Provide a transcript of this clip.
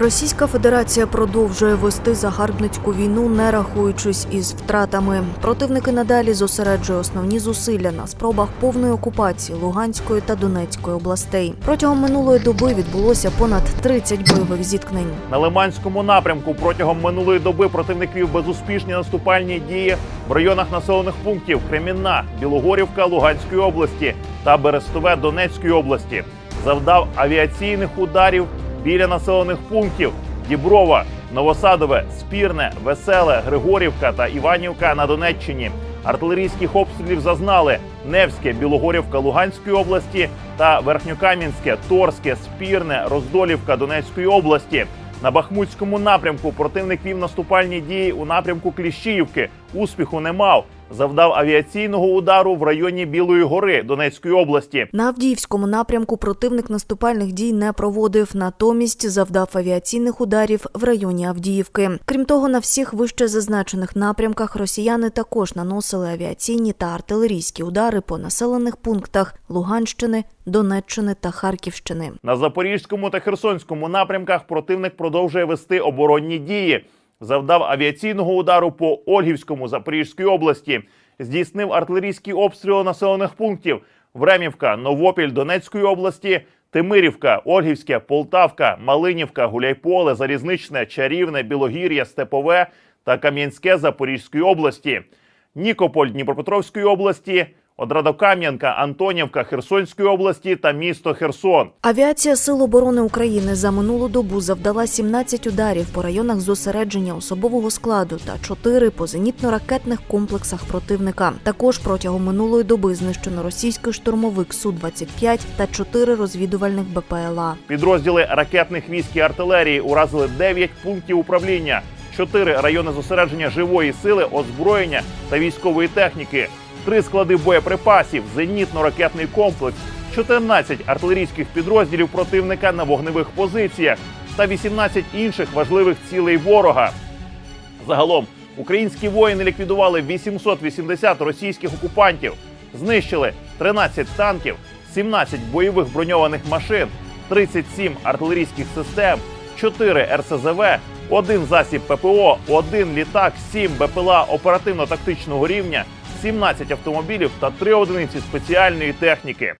Російська Федерація продовжує вести загарбницьку війну, не рахуючись із втратами. Противники надалі зосереджує основні зусилля на спробах повної окупації Луганської та Донецької областей. Протягом минулої доби відбулося понад 30 бойових зіткнень. На Лиманському напрямку протягом минулої доби противник вів безуспішні наступальні дії в районах населених пунктів Кремінна, Білогорівка Луганської області та Берестове Донецької області. Завдав авіаційних ударів біля населених пунктів Діброва, Новосадове, Спірне, Веселе, Григорівка та Іванівка на Донеччині. Артилерійських обстрілів зазнали Невське, Білогорівка Луганської області та Верхньокам'янське, Торське, Спірне, Роздолівка Донецької області. На Бахмутському напрямку противник вів наступальні дії у напрямку Кліщіївки. Успіху не мав. Завдав авіаційного удару в районі Білої гори Донецької області. На Авдіївському напрямку противник наступальних дій не проводив, натомість завдав авіаційних ударів в районі Авдіївки. Крім того, на всіх вище зазначених напрямках росіяни також наносили авіаційні та артилерійські удари по населених пунктах Луганщини, Донеччини та Харківщини. На Запорізькому та Херсонському напрямках противник продовжує вести оборонні дії. Завдав авіаційного удару по Ольгівському Запорізької області, здійснив артилерійські обстріли населених пунктів Времівка, Новопіль Донецької області, Тимирівка, Ольгівське, Полтавка, Малинівка, Гуляйполе, Залізничне, Чарівне, Білогір'я, Степове та Кам'янське Запорізької області, Нікополь Дніпропетровської області, Одрадокам'янка, Антонівка Херсонської області та місто Херсон. Авіація Сил оборони України за минулу добу завдала 17 ударів по районах зосередження особового складу та 4 по зенітно-ракетних комплексах противника. Також протягом минулої доби знищено російський штурмовик Су-25 та 4 розвідувальних БПЛА. Підрозділи ракетних військ і артилерії уразили 9 пунктів управління, 4 райони зосередження живої сили, озброєння та військової техніки, 3 склади боєприпасів, зенітно-ракетний комплекс, 14 артилерійських підрозділів противника на вогневих позиціях та 18 інших важливих цілей ворога. Загалом українські воїни ліквідували 880 російських окупантів, знищили 13 танків, 17 бойових броньованих машин, 37 артилерійських систем, 4 РСЗВ, один засіб ППО, один літак, 7 БПЛА оперативно-тактичного рівня, 17 автомобілів та 3 одиниці спеціальної техніки.